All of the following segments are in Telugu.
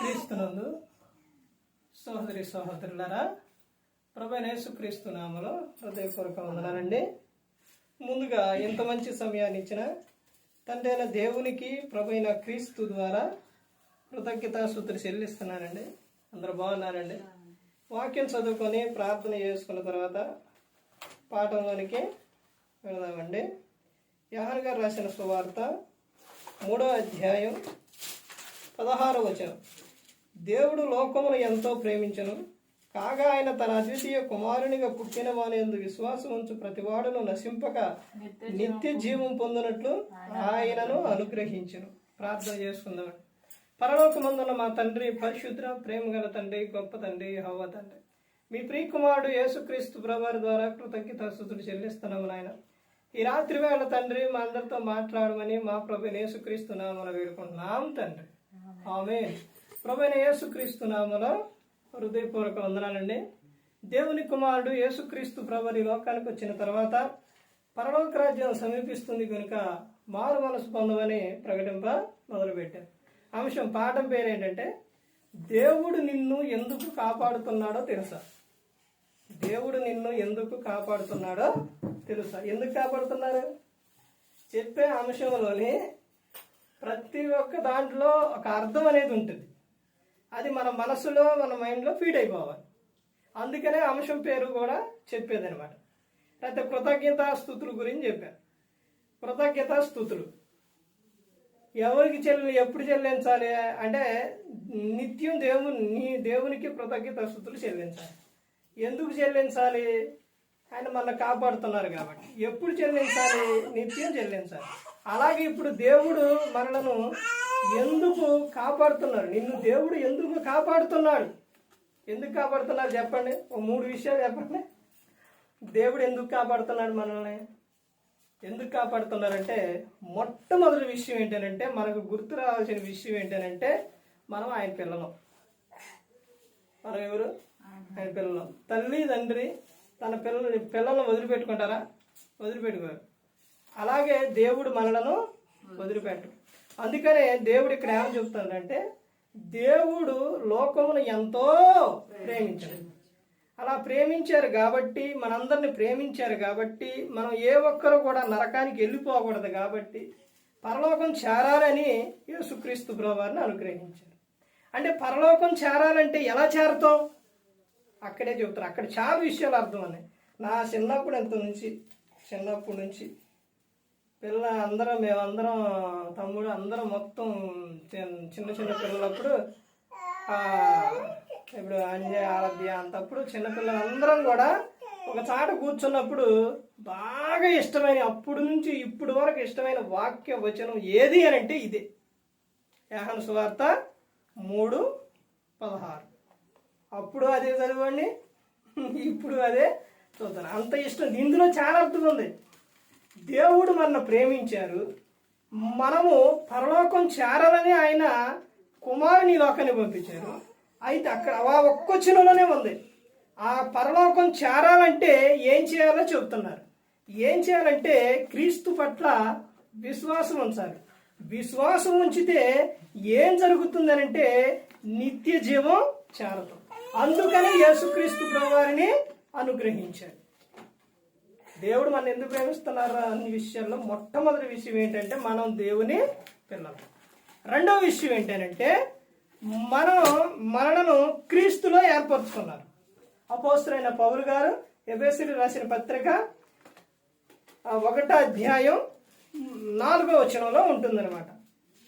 క్రీస్తునందు సోదరి సహోదరులారా ప్రభు యేసుక్రీస్తు నామలో హృదయపూర్వక వందనాలండి. ముందుగా ఎంత మంచి సమయాన్ని ఇచ్చిన తండ్రి అయిన దేవునికి ప్రభైన క్రీస్తు ద్వారా కృతజ్ఞతాసూత్రులు చెల్లిస్తున్నానండి. అందరూ బాగున్నారండి? వాక్యం చదువుకొని ప్రార్థన చేసుకున్న తర్వాత పాఠంలోనికి వెళదామండి. యహన్ గారు రాసిన సువార్త మూడో అధ్యాయం పదహారో వచనం. దేవుడు లోకమును ఎంతో ప్రేమించను. కాగా ఆయన తన అద్వితీయ కుమారునిగా పుట్టిన వాని విశ్వాసం ఉంచు ప్రతివాడును నశింపక నిత్య జీవం పొందినట్లు ఆయనను అనుగ్రహించను. ప్రార్థన చేసుకుందాం. పరలోకమందున్న మా తండ్రి పరిశుద్ర ప్రేమ గల తండ్రి గొప్ప తండ్రి హవ్వ తండ్రి. మీ ప్రియకుమారుడు యేసుక్రీస్తు ప్రభారి ద్వారా కృతజ్ఞత స్థుతులు చెల్లిస్తున్నాము నాయన. ఈ రాత్రి వేళ తండ్రి మా అందరితో మాట్లాడమని మా ప్రభు యేసుక్రీస్తు నామన వేడుకుంటున్నాం తండ్రి. ఆమె ప్రభు యేసుక్రీస్తు నామలో హృదయపూర్వక వందనాలండి. దేవుని కుమారుడు యేసుక్రీస్తు ప్రభు ఈ లోకానికి వచ్చిన తర్వాత పరలోక రాజ్యం సమీపిస్తుంది కనుక మారు మనసు పొందమని ప్రకటింప మొదలుపెట్టారు. అంశం పాఠం పేరు ఏంటంటే దేవుడు నిన్ను ఎందుకు కాపాడుతున్నాడో తెలుసా? దేవుడు నిన్ను ఎందుకు కాపాడుతున్నాడో తెలుసా? ఎందుకు కాపాడుతున్నారు? చెప్పే అంశంలోని ప్రతి ఒక్క దాంట్లో ఒక అర్థం అనేది ఉంటుంది. అది మన మనసులో మన మైండ్లో ఫీడ్ అయిపోవాలి. అందుకనే అంశం పేరు కూడా చెప్పేదనమాట అయితే కృతజ్ఞతా స్థుతుల గురించి చెప్పారు కృతజ్ఞతా స్థుతులు. ఎవరికి చెల్లి ఎప్పుడు చెల్లించాలి? అంటే నిత్యం దేవుని నీ దేవునికి కృతజ్ఞత స్థుతులు చెల్లించాలి. ఎందుకు చెల్లించాలి? ఆయన మన కాపాడుతున్నారు కాబట్టి. ఎప్పుడు చెల్లించాలి? నిత్యం చెల్లించాలి. అలాగే ఇప్పుడు దేవుడు మనలను ఎందుకు కాపాడుతున్నారు? నిన్ను దేవుడు ఎందుకు కాపాడుతున్నాడు? ఎందుకు కాపాడుతున్నారు చెప్పండి. ఓ మూడు విషయాలు చెప్పండి. దేవుడు ఎందుకు కాపాడుతున్నాడు మనల్ని? ఎందుకు కాపాడుతున్నారంటే మొట్టమొదటి విషయం ఏంటంటే మనకు గుర్తు రావాల్సిన విషయం ఏంటంటే మనం ఆయన పిల్లలం. మనం ఎవరు? ఆయన పిల్లలం. తల్లి తండ్రి తన పిల్లలు పిల్లలను వదిలిపెట్టుకుంటారా? వదిలిపెట్టుకోరు. అలాగే దేవుడు మనలను వదిలిపెట్టు అందుకనే దేవుడు ఇక్కడ ఏమని చెప్తాడంటే దేవుడు లోకమును ఎంతో ప్రేమించాడు. అలా ప్రేమించారు కాబట్టి మనందరిని ప్రేమించారు కాబట్టి మనం ఏ ఒక్కరు కూడా నరకానికి వెళ్ళిపోకూడదు కాబట్టి పరలోకం చేరాలని యేసుక్రీస్తు ప్రభువారిని అనుగ్రహించారు. అంటే పరలోకం చేరాలంటే ఎలా చేరతాం? అక్కడే చెబుతారు. అక్కడ చాలా విషయాలు అర్థం ఉన్నాయి నా చిన్నప్పుడు ఎంత నుంచి చిన్నప్పటి నుంచి పిల్ల అందరం మేమందరం తమ్ముడు అందరం మొత్తం చిన్న చిన్న చిన్న పిల్లలప్పుడు ఇప్పుడు అంజయ్ ఆరాధ్య అంతప్పుడు చిన్నపిల్లలందరం కూడా ఒక చాట కూర్చున్నప్పుడు బాగా ఇష్టమైన అప్పుడు నుంచి ఇప్పుడు వరకు ఇష్టమైన వాక్య వచనం ఏది అని అంటే ఇదే. యాహన సువార్త మూడు పదహారు. అప్పుడు అదే చదవండి ఇప్పుడు అదే చూద్దాం అంత ఇష్టం. ఇందులో చాలా అర్థం ఉంది దేవుడు మనల్ని ప్రేమించారు. మనము పరలోకం చేరాలని ఆయన కుమారుని లోకాన్ని పంపించారు. అయితే అక్కడ ఆ ఒక్కొచ్చినలోనే ఉంది. ఆ పరలోకం చేరాలంటే ఏం చేయాలో చెబుతున్నారు. ఏం చేయాలంటే క్రీస్తు పట్ల విశ్వాసం ఉంచాలి. విశ్వాసం ఉంచితే ఏం జరుగుతుందనంటే నిత్య జీవం చేరతాం అందుకని యేసుక్రీస్తు ప్రభువారిని అనుగ్రహించాడు దేవుడు మనం ఎందుకు ప్రేమిస్తున్నారు అన్ని విషయంలో మొట్టమొదటి విషయం ఏంటంటే మనం దేవుని పిల్లలు. రెండవ విషయం ఏంటంటే మనం మనలను క్రీస్తులో ఏర్పరచుకున్నారు. అపోస్తులైన పౌరు గారు ఎబేసులు రాసిన పత్రిక ఒకట ఒకటో అధ్యాయం నాలుగో వచనంలో ఉంటుందన్నమాట.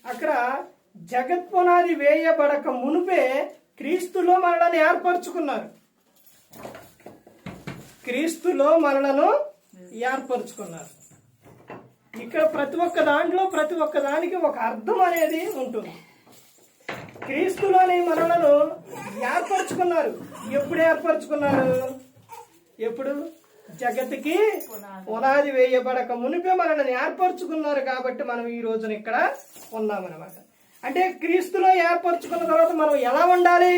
అక్కడ జగత్పునాది వేయబడక మునుపే క్రీస్తులో మనలను ఏర్పరచుకున్నారు. క్రీస్తులో మనలను ఏర్పరచుకున్నారు. ఇక్కడ ప్రతి ఒక్క దాంట్లో ప్రతి ఒక్క దానికి ఒక అర్థం అనేది ఉంటుంది. క్రీస్తులోని మనలను ఏర్పరచుకున్నారు. ఎప్పుడు ఏర్పరచుకున్నారు? ఎప్పుడు? జగత్కి పునాది వేయబడక మునిపే మనల్ని ఏర్పరచుకున్నారు కాబట్టి మనం ఈ రోజున ఇక్కడ ఉన్నామన్నమాట. అంటే క్రీస్తులో ఏర్పరచుకున్న తర్వాత మనం ఎలా ఉండాలి?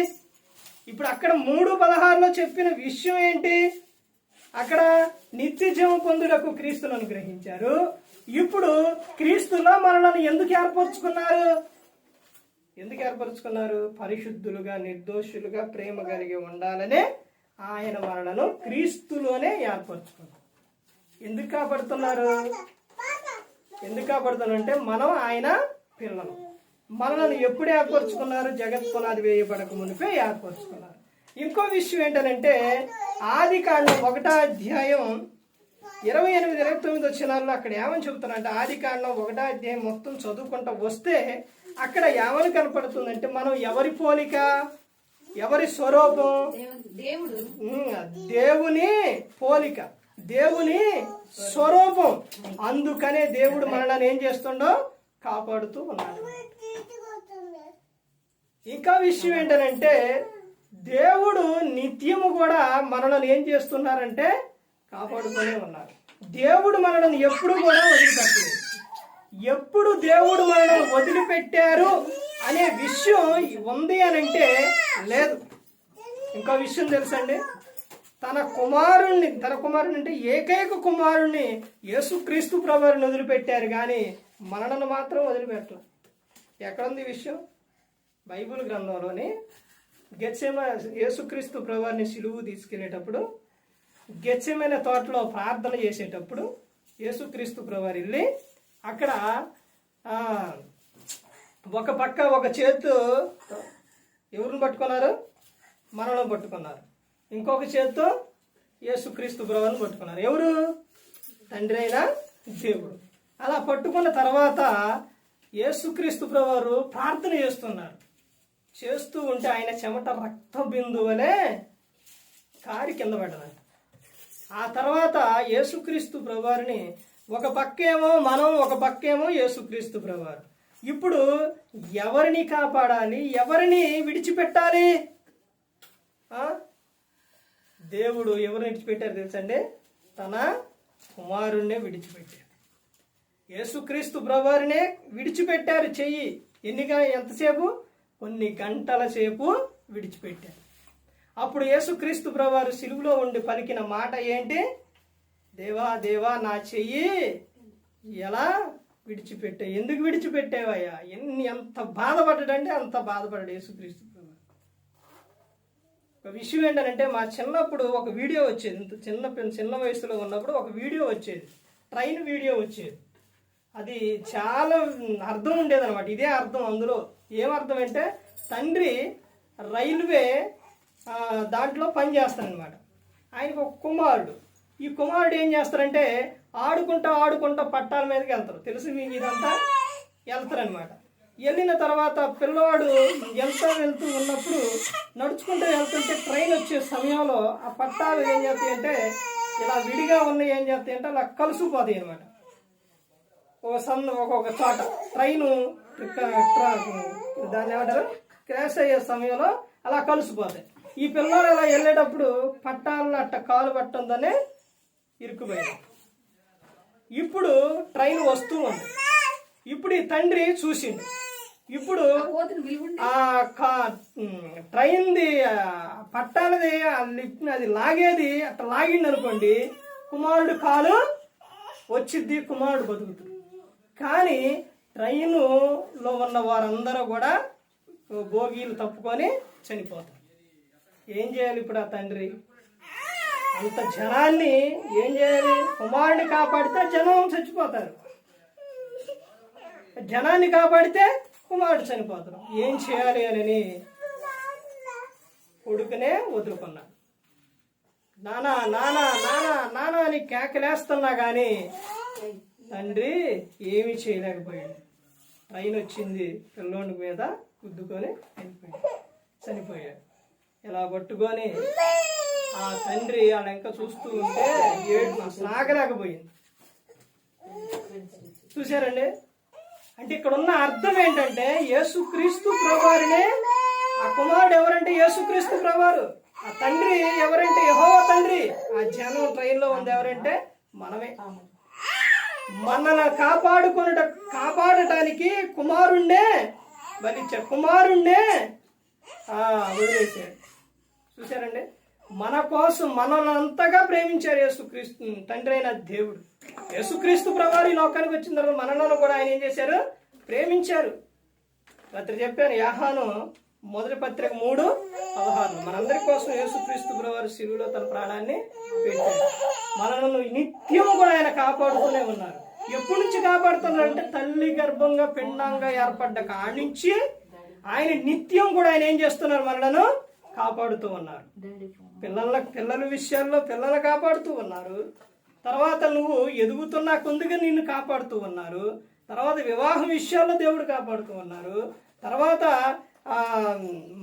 ఇప్పుడు అక్కడ మూడు పదహారులో చెప్పిన విషయం ఏంటి? అక్కడ నిత్య జీవం పొందుటకు క్రీస్తును అనుగ్రహించారు ఇప్పుడు క్రీస్తులో మనలను ఎందుకు ఏర్పరచుకున్నారు? ఎందుకు ఏర్పరచుకున్నారు? పరిశుద్ధులుగా నిర్దోషులుగా ప్రేమ కలిగి ఉండాలనే ఆయన మనలను క్రీస్తులోనే ఏర్పరచుకున్నారు. ఎందుకు కాపాడుతున్నారు? ఎందుకు కాపాడుతున్నారంటే మనం ఆయన పిల్లలు. మనలను ఎప్పుడు ఏర్పరచుకున్నారు? జగత్ పునాది వేయబడక మునిపే ఏర్పరచుకున్నారు. ఇంకో విషయం ఏంటంటే ఆది కాండం ఒకటో అధ్యాయం ఇరవై ఎనిమిది ఇరవై తొమ్మిది వచ్చినాల్లో అక్కడ ఏమని చెబుతున్నారంటే ఆది కాండం ఒకటో అధ్యాయం మొత్తం చదువుకుంటూ వస్తే అక్కడ ఏమని కనపడుతుందంటే మనం ఎవరి పోలిక? ఎవరి స్వరూపం? దేవుడు దేవుని పోలిక. దేవుని స్వరూపం. అందుకనే దేవుడు మనల్ని ఏం చేస్తుండో కాపాడుతూ ఉన్నాడు. ఇంకా విషయం ఏంటంటే దేవుడు నిత్యము కూడా మనలను ఏం చేస్తున్నారంటే కాపాడుతూనే ఉన్నారు. దేవుడు మనలను ఎప్పుడు కూడా వదిలిపెట్టలేదు. ఎప్పుడు దేవుడు మనల్ని వదిలిపెట్టారు అనే విషయం ఉంది అని అంటే లేదు. ఇంకో విషయం తెలుసండి? తన కుమారుణ్ణి తన కుమారుని అంటే ఏకైక కుమారుణ్ణి యేసుక్రీస్తు ప్రభుని వదిలిపెట్టారు కానీ మనలను మాత్రం వదిలిపెట్టరు ఎక్కడుంది విషయం? బైబిల్ గ్రంథంలోని గెచ్చేమ యేసుక్రీస్తు ప్రభువారిని సిలువు తీసుకెళ్ళేటప్పుడు గెచ్చమైన తోటలో ప్రార్థన చేసేటప్పుడు యేసుక్రీస్తు ప్రభువారు వెళ్ళి అక్కడ ఒక పక్క ఒక చేతు ఎవరిని పట్టుకున్నారు? మనలను పట్టుకున్నారు. ఇంకొక చేత్తో యేసుక్రీస్తు ప్రభువారిని పట్టుకున్నారు. ఎవరు? తండ్రి అయిన దేవుడు. అలా పట్టుకున్న తర్వాత యేసుక్రీస్తు ప్రభువారు ప్రార్థన చేస్తున్నారు. చేస్తూ ఉంటే ఆయన చెమట రక్త బిందువలే కారి కింద పడ్డదంట. ఆ తర్వాత యేసుక్రీస్తు ప్రభువారిని ఒక పక్కేమో మనం ఒక పక్కేమో యేసుక్రీస్తు ప్రభువారు ఇప్పుడు ఎవరిని కాపాడాలి? ఎవరిని విడిచిపెట్టాలి? దేవుడు ఎవరిని విడిచిపెట్టారు తెలుసండి తన కుమారుణ్ణే విడిచిపెట్టారు. యేసుక్రీస్తు ప్రభువారినే విడిచిపెట్టారు చెయ్యి. ఎన్నిక ఎంతసేపు? కొన్ని గంటల సేపు విడిచిపెట్టారు. అప్పుడు యేసుక్రీస్తు ప్రభువారు సిలువులో ఉండి పలికిన మాట ఏంటి? దేవా దేవా నా చెయ్యి ఎలా విడిచిపెట్టా ఎందుకు విడిచిపెట్టేవయ్యా? ఎన్ని ఎంత బాధపడ్డాడంటే అంత బాధపడ్డాడు యేసుక్రీస్తు ప్రభువారు. ఒక విషయం ఏంటంటే మా చిన్నప్పుడు ఒక వీడియో వచ్చేది. ఇంత చిన్న చిన్న వయసులో ఉన్నప్పుడు ఒక వీడియో వచ్చేది. ట్రైన్ వీడియో వచ్చేది. అది చాలా అర్థం ఉండేది అనమాట ఇదే అర్థం అందులో. ఏమర్థం అంటే తండ్రి రైల్వే దాంట్లో పనిచేస్తాడనమాట ఆయనకు ఒక కుమారుడు. ఈ కుమారుడు ఏం చేస్తారంటే ఆడుకుంటా ఆడుకుంటా పట్టాల మీదకి వెళ్తారు తెలుసు మీకు ఇదంతా? వెళ్తారనమాట వెళ్ళిన తర్వాత పిల్లవాడు వెళ్తూ వెళ్తూ ఉన్నప్పుడు నడుచుకుంటూ వెళ్తుంటే ట్రైన్ వచ్చే సమయంలో ఆ పట్టాలు ఏం చేస్తాయంటే ఇలా విడిగా ఉన్నాయి ఏం చేస్తాయంటే అలా కలిసిపోతాయి అనమాట ఒక సన్న ఒక్కొక్క చోట ట్రైను దాన్ని ఏమంటారు? క్రాష్ అయ్యే సమయంలో అలా కలిసిపోతాయి ఈ పిల్లలు అలా వెళ్ళేటప్పుడు పట్టాలను అట్ట కాలు పట్టుందనే ఇరుక్కుపోయింది. ఇప్పుడు ట్రైన్ వస్తూ ఉంది. ఇప్పుడు ఈ తండ్రి చూసిండు. ఇప్పుడు ఆ కా- ట్రైన్ది పట్టాలది అది లాగేది అట్లా లాగింది అనుకోండి కుమారుడు కాలు వచ్చిద్ది కుమారుడు బతుకుతుంది. కానీ ట్రైనులో ఉన్న వారందరూ కూడా భోగీలు తప్పుకొని చనిపోతారు. ఏం చేయాలి ఇప్పుడు ఆ తండ్రి? అంత జనాన్ని ఏం చేయాలి? కుమారుడిని కాపాడితే జనం చచ్చిపోతారు. జనాన్ని కాపాడితే కుమారుడు చనిపోతారు. ఏం చేయాలి అని కొడుకునే వదులుకున్నాడు నానా నానా నానా నానా అని కేకలేస్తున్నా కానీ తండ్రి ఏమి చేయలేకపోయాడు. ట్రైన్ వచ్చింది పిల్లోడి మీద గుద్దుకొని వెళ్ళిపోయాడు చనిపోయాడు. ఇలా పట్టుకొని ఆ తండ్రి ఆడ ఇంకా చూస్తూ ఉంటే ఏడు సాగలేకపోయింది. చూశారండి? అంటే ఇక్కడ ఉన్న అర్థం ఏంటంటే యేసుక్రీస్తు ప్రభువారినే ఆ కుమారుడు ఎవరంటే యేసుక్రీస్తు ప్రభువారు ఆ తండ్రి ఎవరంటే యహో తండ్రి? ఆ జనం ట్రైన్లో ఉంది ఎవరంటే మనమే. మనల్ని కాపాడుకొనుట కాపాడటానికి కుమారుణ్ణే. బలిచ్చాడు కుమారుణ్ణే. వదిలేశాడు చూశారండి? మన కోసం మనల్ని అంతగా ప్రేమించారు యేసుక్రీస్తు తండ్రి అయిన దేవుడు. యేసుక్రీస్తు ప్రవారి లోకానికి వచ్చిన తర్వాత మనలను కూడా ఆయన ఏం చేశారు? ప్రేమించారు. రాత్రి చెప్పాను యాహాను మొదటి పత్రిక మూడు పదహారు. మనందరి కోసం యేసుక్రీస్తు వారి శిలువలో తన ప్రాణాన్ని పెట్టారు మనల్ని నిత్యం కూడా ఆయన కాపాడుతూనే ఉన్నారు. ఎప్పటి నుంచి కాపాడుతున్నారంటే తల్లి గర్భంగా పిండంగా ఏర్పడ్డ కాడి నుంచి ఆయన నిత్యం కూడా ఆయన ఏం చేస్తున్నారు? మనలను కాపాడుతూ ఉన్నారు. పిల్లల పిల్లల విషయాల్లో పిల్లలు కాపాడుతూ ఉన్నారు. తర్వాత నువ్వు ఎదుగుతున్న కొందుగా నిన్ను కాపాడుతూ ఉన్నారు. తర్వాత వివాహం విషయాల్లో దేవుడు కాపాడుతూ ఉన్నారు. తర్వాత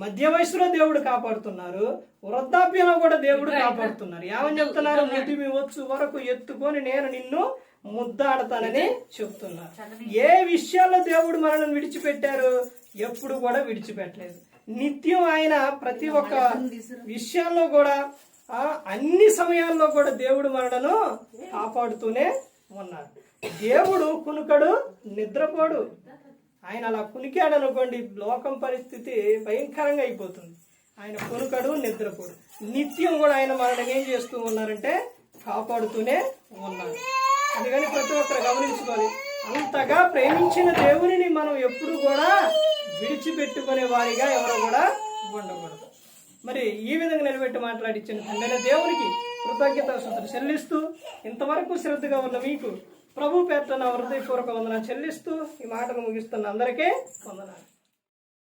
మధ్య వయసులో దేవుడు కాపాడుతున్నారు వృద్ధాప్యంలో కూడా దేవుడు కాపాడుతున్నారు. ఏమని చెప్తున్నారు? ముదిమి వచ్చు వరకు ఎత్తుకొని నేను నిన్ను ముద్దాడతానని చెప్తున్నారు. ఏ విషయాల్లో దేవుడు మనల్ని విడిచిపెట్టారు? ఎప్పుడు కూడా విడిచిపెట్టలేదు. నిత్యం ఆయన ప్రతి ఒక్క విషయాల్లో కూడా ఆ, అన్ని సమయాల్లో కూడా దేవుడు మనలను కాపాడుతూనే ఉన్నాడు దేవుడు కునుకడు నిద్రపోడు. ఆయన అలా కునికాడు అనుకోండి లోకం పరిస్థితి భయంకరంగా అయిపోతుంది. ఆయన కునుకడు నిద్రపోడు. నిత్యం కూడా ఆయన మనల్ని ఏం చేస్తూ ఉన్నారంటే కాపాడుతూనే ఉన్నారు. అందుకని ప్రతి ఒక్కరు గమనించుకోవాలి. అంతగా ప్రేమించిన దేవునిని మనం ఎప్పుడు కూడా విడిచిపెట్టుకునే వారిగా ఎవరు కూడా ఉండకూడదు. మరి ఈ విధంగా నిలబెట్టి మాట్లాడించిన తండ్రి దేవునికి కృతజ్ఞత చెల్లిస్తూ ఇంతవరకు శ్రద్ధగా ఉన్న మీకు ప్రభు పేట నా హృదయపూర్వక వందన చెల్లిస్తూ ఈ మాటలు ముగిస్తున్న అందరికీ వందనాలు.